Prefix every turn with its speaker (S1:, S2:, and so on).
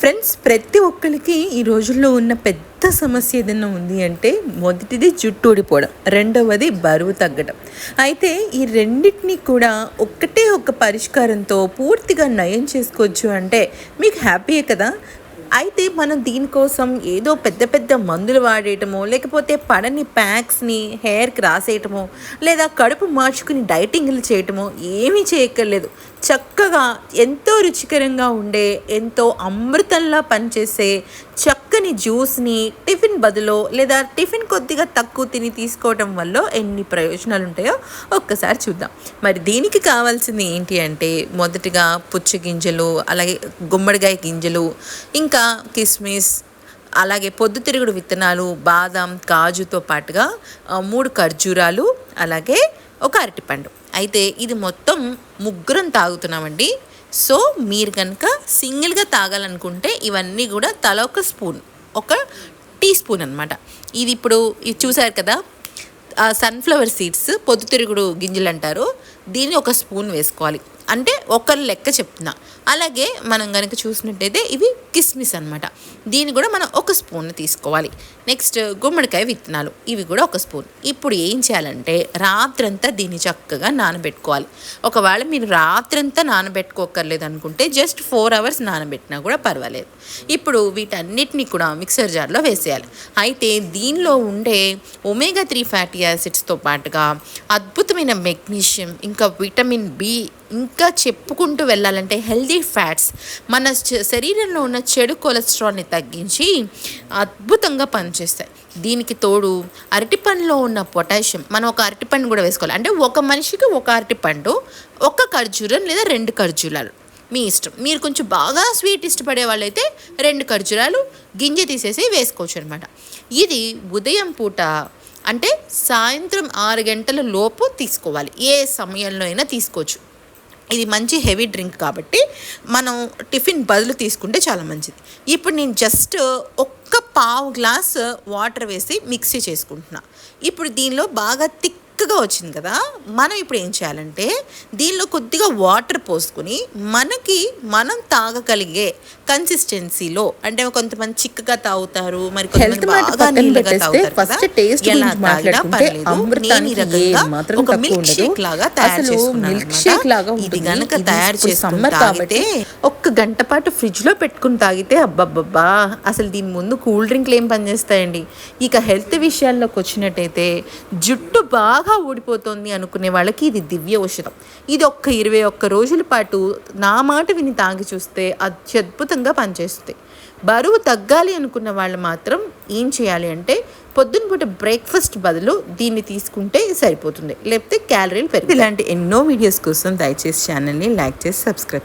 S1: Friends ప్రతి ఒక్కరికి ఈ రోజుల్లో ఉన్న పెద్ద సమస్య ఏదైనా ఉంది అంటే మొదటిది జుట్టు ఊడిపోవడం రెండవది బరువు తగ్గడం. అయితే ఈ రెండింటినీ కూడా ఒక్కటే ఒక పరిష్కారంతో పూర్తిగా నయం చేసుకోవచ్చు అంటే మీకు హ్యాపీయే కదా? అయితే మనం దీనికోసం ఏదో పెద్ద పెద్ద మందులు వాడేయటమో లేకపోతే పడని ప్యాక్స్ని హెయిర్కి రాసేయటమో లేదా కడుపు మార్చుకుని డైటింగ్లు చేయటమో ఏమీ చేయక్కర్లేదు. చక్కగా ఎంతో రుచికరంగా ఉండే ఎంతో అమృతంలా పనిచేసే చక్క చక్కని జ్యూస్ని టిఫిన్ బదులో లేదా టిఫిన్ కొద్దిగా తక్కువ తిని తీసుకోవటం వల్ల ఎన్ని ప్రయోజనాలు ఉంటాయో ఒక్కసారి చూద్దాం. మరి దీనికి కావాల్సింది ఏంటి అంటే మొదటిగా పుచ్చి గింజలు అలాగే గుమ్మడికాయ గింజలు ఇంకా కిస్మిస్ అలాగే పొద్దుతిరుగుడు విత్తనాలు బాదం కాజుతో పాటుగా మూడు ఖర్జూరాలు అలాగే ఒక అరటిపండు. అయితే ఇది మొత్తం ముగ్గురం తాగుతున్నామండి. సో మీరు కనుక సింగిల్గా తాగాలనుకుంటే ఇవన్నీ కూడా తల ఒక స్పూన్. ఒక టీ స్పూన్ అనమాట ఇది ఇప్పుడు ఇది చూసారు కదా సన్ఫ్లవర్ సీడ్స్ పొద్దుతిరుగుడు గింజలు అంటారు. దీన్ని ఒక స్పూన్ వేసుకోవాలి. అంటే ఒకరి లెక్క చెప్తున్నా. అలాగే మనం కనుక చూసినట్టయితే ఇవి కిస్మిస్ అనమాట దీన్ని కూడా మనం ఒక స్పూన్ తీసుకోవాలి. నెక్స్ట్ గుమ్మడికాయ విత్తనాలు ఇవి కూడా ఒక స్పూన్. ఇప్పుడు ఏం చేయాలంటే రాత్రంతా దీన్ని చక్కగా నానబెట్టుకోవాలి. ఒకవేళ మీరు రాత్రంతా నానబెట్టుకోకర్లేదు అనుకుంటే జస్ట్ ఫోర్ అవర్స్ నానబెట్టినా కూడా పర్వాలేదు. ఇప్పుడు వీటన్నిటిని కూడా మిక్సర్ జార్లో వేసేయాలి. అయితే దీనిలో ఉండే ఒమేగా త్రీ ఫ్యాటీ యాసిడ్స్తో పాటుగా అద్భుతమైన మెగ్నీషియం ఇంకా విటమిన్ బి ఇంకా చెప్పుకుంటూ వెళ్ళాలంటే హెల్దీ ఫ్యాట్స్ మన శరీరంలో ఉన్న చెడు కొలెస్ట్రాల్ని తగ్గించి అద్భుతంగా పనిచేస్తాయి. దీనికి తోడు అరటిపండులో ఉన్న పొటాషియం మనం ఒక అరటిపండు కూడా వేసుకోవాలి. అంటే ఒక మనిషికి ఒక అరటిపండు ఒక ఖర్జూరం లేదా రెండు ఖర్జూరాలు. మీ ఇష్టం. మీరు కొంచెం బాగా స్వీట్ ఇష్టపడే వాళ్ళైతే రెండు ఖర్జూరాలు గింజ తీసేసి వేసుకోవచ్చు అనమాట ఇది ఉదయం పూట అంటే సాయంత్రం ఆరు గంటల లోపు తీసుకోవాలి. ఏ సమయంలో అయినా తీసుకోవచ్చు. ఇది మంచి హెవీ డ్రింక్ కాబట్టి మనం టిఫిన్ బదులు తీసుకుంటే చాలా మంచిది. ఇప్పుడు నేను జస్ట్ ఒక్క పావు గ్లాస్ వాటర్ వేసి మిక్సీ చేసుకుంటున్నా. ఇప్పుడు దీనిలో బాగా థిక్గా వచ్చింది కదా. మనం ఇప్పుడు ఏం చేయాలంటే దీనిలో కొద్దిగా వాటర్ పోసుకుని మనకి మనం తాగగలిగే కన్సిస్టెన్సీలో అంటే కొంతమంది చిక్కగా తాగుతారు మరి కొంతమంది బాగా నీళ్ళగా తాగుతారు ఎలా తాగినా పర్లేదు. నేను ఈ రకంగా ఒక మిల్క్ షేక్ లాగా తయారు చేసుకున్నాను ఇది గనక తయారు చేసుకుని తాగితే ఒక్క గంట పాటు ఫ్రిడ్జ్లో పెట్టుకుని తాగితే అబ్బబ్బబ్బా! అసలు దీని ముందు కూల్ డ్రింక్లు ఏం పనిచేస్తాయండి? ఇక హెల్త్ విషయాల్లోకి వచ్చినట్టయితే జుట్టు బాగా ఊడిపోతుంది అనుకునే వాళ్ళకి ఇది దివ్య ఔషధం. ఇది ఒక్క ఇరవై ఒక్క రోజుల పాటు నా మాట విని తాగి చూస్తే అత్యద్భుతంగా పనిచేస్తుంది. బరువు తగ్గాలి అనుకున్న వాళ్ళు మాత్రం ఏం చేయాలి అంటే పొద్దున పూట బ్రేక్ఫాస్ట్ బదులు దీన్ని తీసుకుంటే సరిపోతుంది. లేకపోతే క్యాలరీలు పెరుగు ఇలాంటి ఎన్నో వీడియోస్ కోసం దయచేసి ఛానల్ని లైక్ చేసి సబ్స్క్రైబ్ చేయండి.